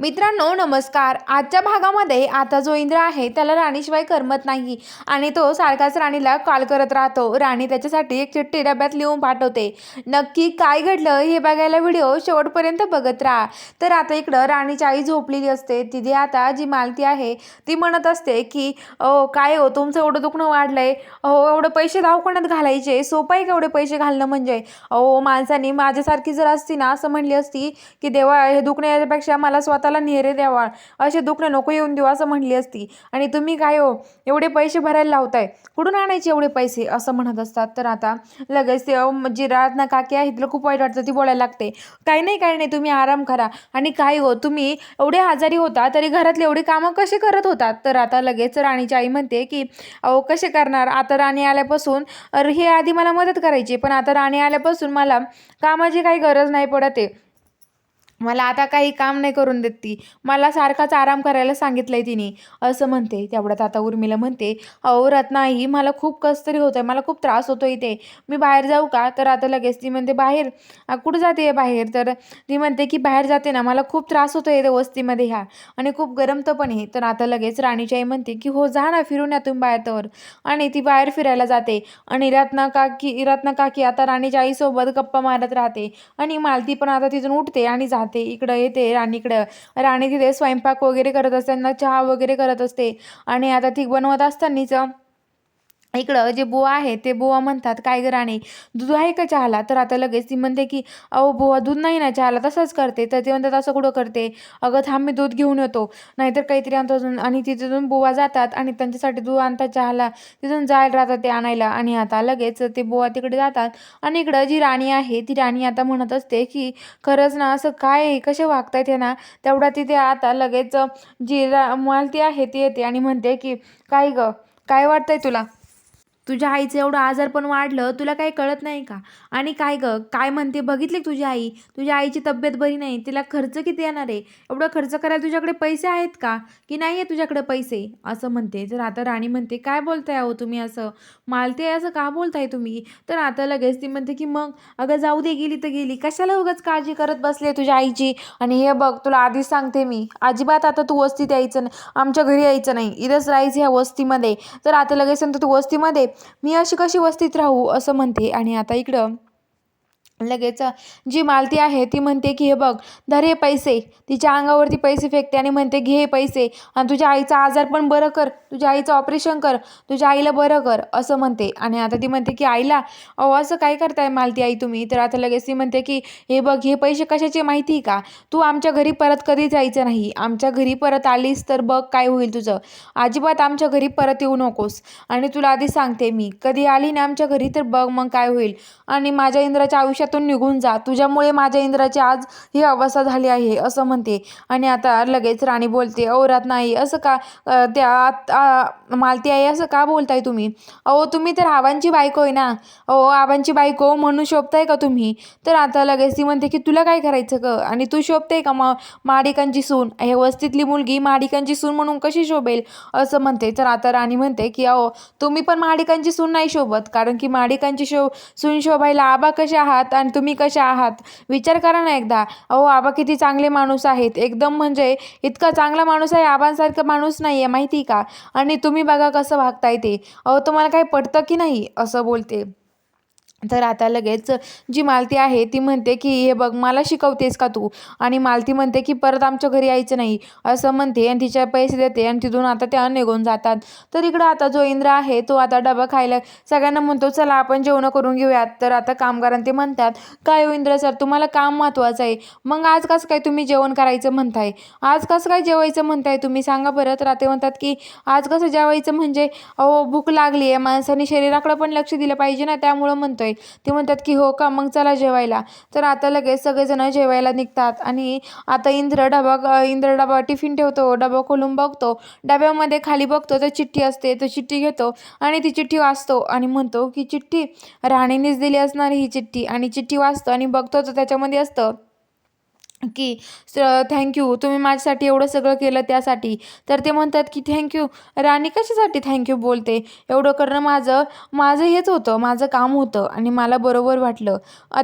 मित्रांनो नमस्कार. आजच्या भागामध्ये आता जो इंद्र आहे त्याला राणीशिवाय करमत नाही आणि तो सारखाच राणीला कॉल करत राहतो. राणी त्याच्यासाठी एक चिठ्ठी डब्यात लिहून पाठवते. नक्की काय घडलं हे बघायला व्हिडिओ शेवटपर्यंत बघत राहा. तर आता इकडं राणीची आई झोपलेली असते. तिथे आता जी मालती आहे ती म्हणत असते की ओ काय हो तुमचं एवढं दुखणं वाढलंय. हो एवढं पैसे दवाखान्यात घालायचे. सोपं आहे का एवढे पैसे घालणं म्हणजे? अहो माणसाने माझ्यासारखी जर असती ना असं म्हणली असती की देवा हे दुखणे याच्यापेक्षा मला स्वतःला नेहरे द्यावा. असे दुखणं नको येऊन देऊ असं म्हणली असती. आणि तुम्ही काय हो? एवढे पैसे भरायला लावताय. कुठून आणायचे एवढे पैसे? असं म्हणत असतात. तर आता लगेच ते जी राधना काकी आहे तिला खूप वाईट वाटतं. ती बोलायला लागते. काही नाही काही नाही. तुम्ही आराम करा. आणि काय हो? तुम्ही एवढे आजारी होता तरी घरातले एवढी कामं कशी करत होतात? तर आता लगेच राणीची आई म्हणते की अहो कसे करणार? आता राणी आल्यापासून अरे हे आधी मला मदत करायची. पण आता राणी आल्यापासून मला कामाची काही गरज नाही पडत आहे. मला आता काही काम नाही करून देत ती. मला सारखाच आराम करायला सांगितलं आहे तिने. असं म्हणते. तेवढ्यात आता उर्मिला म्हणते अहो रत्नाई मला खूप कस तरी होत आहे मला खूप त्रास होतो इथे. मी बाहेर जाऊ का? तर आता लगेच ती म्हणते बाहेर. "आ, कुठं जाते बाहेर? तर ती म्हणते की बाहेर जाते ना. मला खूप त्रास होतो आहे वस्तीमध्ये ह्या. आणि खूप गरमतं पण आहे. तर आता लगेच राणीची आई म्हणते की हो जा ना. फिरून या तुम्ही बाहेर तर. आणि ती बाहेर फिरायला जाते. आणि रत्ना काकी रत्ना काकी आता राणीच्या आईसोबत गप्पा मारत राहते. आणि मालती पण आता तिथून उठते आणि जाते. इकडं येते राणीकडं राणी तिथे स्वयंपाक वगैरे करत असताना चहा वगैरे करत असते. आणि आता ती बनवत असतानाच इकडं जे बुवा आहे ते बुवा म्हणतात काय ग राणी दूध आहे का चहाला? तर आता लगेच ती म्हणते की अहो बुवा दूध नाही ना चहाला तसंच करते. तर ते म्हणतात असं कुठं करते? अगं थांब मी दूध घेऊन येतो. नाहीतर काहीतरी आणतो अजून आणि तिथून बुवा जातात आणि त्यांच्यासाठी दूध आणतात चहाला. तिथून जायला राहतात ते आणायला आणि आता लगेच ते बुवा तिकडे जातात. आणि इकडं जी राणी आहे ती राणी आता म्हणत असते की खरंच ना असं काय कसे वागतायत हे ना? तेवढा तिथे आता लगेच जी रा मालती आहे ती येते आणि म्हणते की काय गं? काय वाटतंय तुला? तुझ्या आईचं एवढं आजार पण वाढलं तुला काही कळत नाही का? आणि काय ग? काय म्हणते? बघितले तुझी आई? तुझ्या आईची तब्येत बरी नाही. तिला खर्च किती येणार आहे? एवढं खर्च करायला तुझ्याकडे पैसे आहेत का? की नाही आहे तुझ्याकडे पैसे? असं म्हणते. तर आता राणी म्हणते काय बोलताय अहो तुम्ही असं? मालते असं का बोलताय तुम्ही? तर आता लगेच ती म्हणते की मग अगं जाऊ दे गेली तर गेली. कशाला उगाच काळजी करत बसले तुझ्या आईची? आणि हे बघ तुला आधीच सांगते मी. अजिबात आता तू वस्तीत यायचं नाही. आमच्या घरी यायचं नाही. इथंच राहायचं ह्या वस्तीमध्ये. तर आता लगेच सांगतो तू वस्तीमध्ये मी अशी कशी वस्तीत राहू असं म्हणते आणि आता इकडं लगेच जी मालती आहे ती म्हणते की हे बघ धर हे पैसे. तिच्या अंगावरती पैसे फेकते आणि म्हणते घे हे पैसे. आणि तुझ्या आईचा आजार पण बरं कर. तुझ्या आईचं ऑपरेशन कर. तुझ्या आईला बरं कर. असं म्हणते. आणि आता ती म्हणते की आईला अहो असं काय करताय मालती आई तुम्ही? तर आता लगेच ती म्हणते की हे बघ हे पैसे कशाचे माहिती आहे का? तू आमच्या घरी परत कधी जायचं नाही. आमच्या घरी परत आलीस तर बघ काय होईल तुझं. अजिबात आमच्या घरी परत येऊ नकोस. आणि तुला आधी सांगते मी. कधी आली ना आमच्या घरी तर बघ मग काय होईल. आणि माझ्या इंद्राच्या आयुष्यात आयुष्यातून निघून जा. तुझ्यामुळे माझ्या इंद्राची आज ही अवस्था झाली आहे असं म्हणते. आणि आता लगेच राणी बोलते औरात नाही असं का त्या मालती आई असं का बोलताय तुम्ही? अहो तुम्ही तर आबांची बायको आहे ना? अहो आबांची बायको म्हणून शोभताय का तुम्ही? तर आता लगेच ती म्हणते की तुला काय करायचं ग? आणि तू शोभते का मग माडिकांची सून? हे वस्तीतली मुलगी माडिकांची सून म्हणून कशी शोभेल? असं म्हणते. तर आता राणी म्हणते की अहो तुम्ही पण माडिकांची सून नाही शोभत. कारण की माडिकांची शो सून शोभायला आबा कसे आहात? आणि तुम्ही कसे आहात? विचार करा ना एकदा. अहो आबा किती चांगले माणूस आहेत. एकदम म्हणजे इतका चांगला माणूस आहे आबांसारखं माणूस नाही आहे माहिती का? आणि तुम्ही बघा कसं वागताय ते. अहो तुम्हाला काही पटतं की नाही? असं बोलते. तर आता लगेच जी मालती आहे ती म्हणते की हे बघ मला शिकवतेस का तू? आणि मालती म्हणते की परत आमच्या घरी यायचं नाही. असं म्हणते आणि तिच्या पैसे देते आणि तिथून आता त्या निघून जातात. तर इकडं आता जो इंद्र आहे तो आता डबा खायला सगळ्यांना म्हणतो चला आपण जेवणं करून घेऊयात. तर आता कामगारां ते म्हणतात काय हो इंद्र सर तुम्हाला काम महत्त्वाचं आहे. मग आज कसं काय तुम्ही जेवण करायचं म्हणताय? आज कसं काय जेवायचं म्हणताय तुम्ही? सांगा बरं. तर आता म्हणतात की आज कसं जेवायचं म्हणजे? अहो भूक लागली आहे माणसाने शरीराकडं पण लक्ष दिलं पाहिजे ना त्यामुळं म्हणतोय. ते म्हणतात की हो का? मग चला जेवायला. तर आता लगेच सगळेजण जेवायला निघतात आणि आता इंद्र डबा इंद्र डबा टिफिन ठेवतो डबा खोलून बघतो. डब्यामध्ये खाली बघतो तर चिठ्ठी असते तर चिठ्ठी घेतो आणि ती चिठ्ठी वाचतो आणि म्हणतो की चिठ्ठी राणीनेच दिली असणार ही चिठ्ठी. आणि चिठ्ठी वाचतो आणि बघतो तर त्याच्यामध्ये असतं की थँक्यू तुम्ही माझ्यासाठी एवढं सगळं केलं त्यासाठी. तर ते म्हणतात की थँक्यू राणी कशासाठी थँक्यू बोलते? एवढं करणं माझं माझं हेच होतं. माझं काम होतं आणि मला बरोबर वाटलं.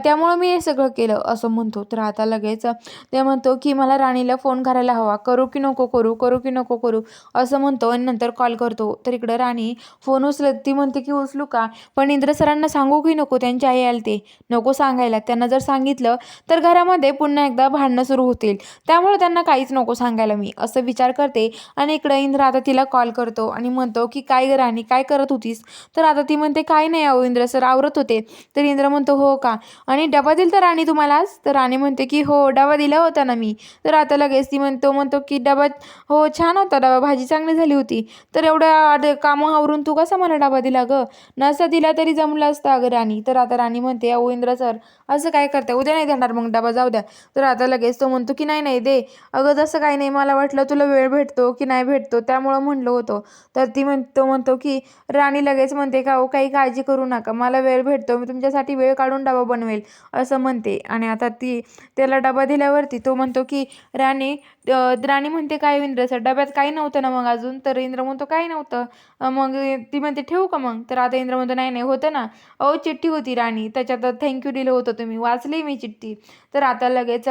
त्यामुळं मी हे सगळं केलं असं म्हणतो. तर आता लगेच ते म्हणतो की मला राणीला फोन करायला हवा. करू की नको करू? करू की नको करू? असं म्हणतो आणि नंतर कॉल करतो. तर इकडं राणी फोन उचलत ती म्हणते की उचलू का? पण इंद्र सरांना सांगू की नको? त्यांची आई आली ते नको सांगायला. त्यांना जर सांगितलं तर घरामध्ये पुन्हा एकदा भांड भांडणं सुरू होतील. त्यामुळे त्यांना काहीच नको सांगायला मी. असं विचार करते. आणि इकडं इंद्र आता तिला कॉल करतो आणि म्हणतो की काय ग राणी काय करत होतीस? तर आता ती म्हणते काय नाही अहो इंद्र सर आवरत होते. तर इंद्र म्हणतो हो का? आणि डबा दिल तर राणी तुम्हालाच तर राणी म्हणते की हो डबा दिला होता ना मी. तर आता लगेच ती म्हणतो म्हणतो की डबा हो छान होता डबा भाजी चांगली झाली होती. तर एवढ्या आड- कामं आवरून तू कसा मला डबा दिला ग? नसा दिला तरी जमलं असतं अगं राणी. तर आता राणी म्हणते अहो इंद्र सर असं काय करते उद्या नाही देणार मग डबा जाऊ द्या. तर आता लगेच तो म्हणतो की नाही नाही दे. अगं तसं काही नाही मला वाटलं तुला वेळ भेटतो की नाही भेटतो त्यामुळं म्हणलं होतं. तर ती म्हण तो म्हणतो की राणी लगेच म्हणते का हो काही काळजी करू नका मला वेळ भेटतो मी तुमच्यासाठी वेळ काढून डबा बनवेल असं म्हणते. आणि आता ती त्याला डबा दिल्यावरती तो म्हणतो की राणी राणी म्हणते काय इंद्र सर डब्यात काही नव्हतं ना मग अजून? तर इंद्र म्हणतो काही नव्हतं. मग ती म्हणते ठेवू का मग? तर आता इंद्र म्हणतो नाही नाही होतं ना. अहो चिठ्ठी होती राणी त्याच्यात थँक्यू दिलं होतं तुम्ही वाचली मी चिठ्ठी. तर आता लगेच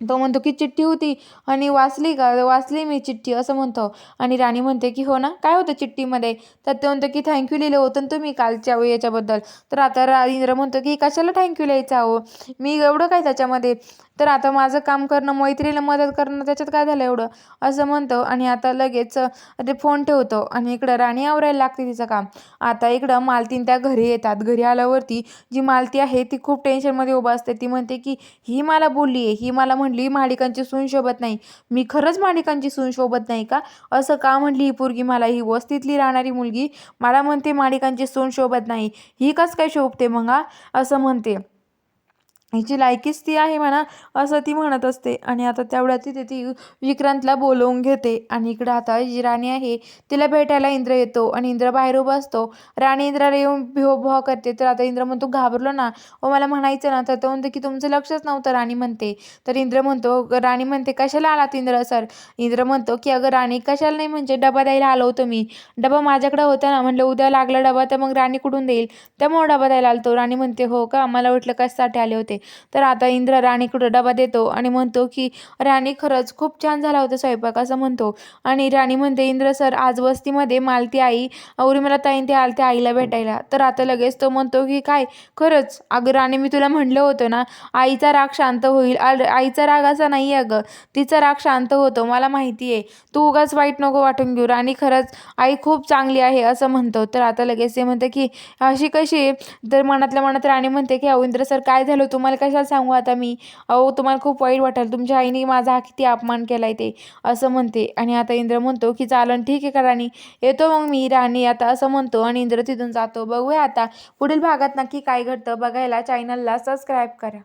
तो म्हणतो की चिठ्ठी होती आणि वाचली का वाचली मी चिठ्ठी असं म्हणतो. आणि राणी म्हणते की हो ना काय होतं चिठ्ठीमध्ये? तर ते म्हणतो की थँक्यू लिहिलं होतं ना तुम्ही कालच्या वेळी याच्याबद्दल. तर आता रा इंद्र म्हणतो की कशाला थँक्यू लिहायचं अहो? मी एवढं काय त्याच्यामध्ये? तर आता माझं काम करणं मैत्रीला मदत करणं त्याच्यात काय झालं एवढं? असं म्हणतो. आणि आता लगेच ते फोन ठेवतो. आणि इकडं राणी आवरायला लागते तिचं काम. आता इकडं मालतीन त्या घरी येतात. घरी आल्यावरती जी मालती आहे ती खूप टेन्शनमध्ये उभा असते. ती म्हणते की ही मला बोलली आहे ही मला म्हणली मालिकांची सून शोभत नाही. मी खरंच मालिकांची सून शोभत नाही का? असं का म्हणली ही पोरगी मला? ही वस्तीतली राहणारी मुलगी. मला म्हणते मालिकांची सून शोभत नाही. ही कसं काय शोभते मग? असं म्हणते. हिची लायकीच ती आहे म्हणा असं ती म्हणत असते. आणि आता तेवढ्यात तिथे ती विक्रांतला बोलवून घेते. आणि इकडं आता जी राणी आहे तिला भेटायला इंद्र येतो आणि इंद्र बाहेर उभा असतो. राणी इंद्राला येऊन भिहो करते. तर आता इंद्र म्हणतो घाबरलो ना. ओ मला म्हणायचं ना. तर तो म्हणतो की तुमचं लक्षच नव्हतं राणी म्हणते. तर इंद्र म्हणतो राणी म्हणते कशाला आलात इंद्र सर? इंद्र म्हणतो की अगं राणी कशाला नाही म्हणजे डबा द्यायला आलो होतो मी. डबा माझ्याकडे होता ना. म्हणलं उद्या लागला डबा तर मग राणी कुठून देईल? त्यामुळे डबा द्यायला आलो राणी म्हणते हो का? मला वाटलं कशासाठी आले होते. तर आता इंद्र राणीकडं डबा देतो आणि म्हणतो की राणी खरंच खूप छान झाला होता स्वयंपाक असं म्हणतो. आणि राणी म्हणते इंद्र सर आज वस्तीमध्ये मालती आई उर्मिला ताईन ते आलते आईला भेटायला. तर आता लगेच तो म्हणतो की काय? खरंच? अगं राणी मी तुला म्हणलं होतं ना आईचा राग शांत होईल. आईचा राग असा नाही आहे अगं. तिचा राग शांत होतो मला माहिती आहे. तू उगाच वाईट नको वाटून घेऊ. राणी खरंच आई खूप चांगली आहे असं म्हणतो. तर आता लगेच ते म्हणते की अशी कशी तर मनातल्या मनात राणी म्हणते की अहो इंद्र सर काय झालं? तुम्हाला कशाला सांगू आता मी? अहो तुम्हाला खूप वाईट वाटेल तुमच्या आईने माझा हा किती अपमान केला आहे ते असं म्हणते. आणि आता इंद्र म्हणतो की चालन ठीक आहे का राणी येतो मग मी राणी आता असं म्हणतो. आणि इंद्र तिथून जातो. बघूया आता पुढील भागात नक्की काय घडतं बघायला. चॅनलला सबस्क्राईब करा.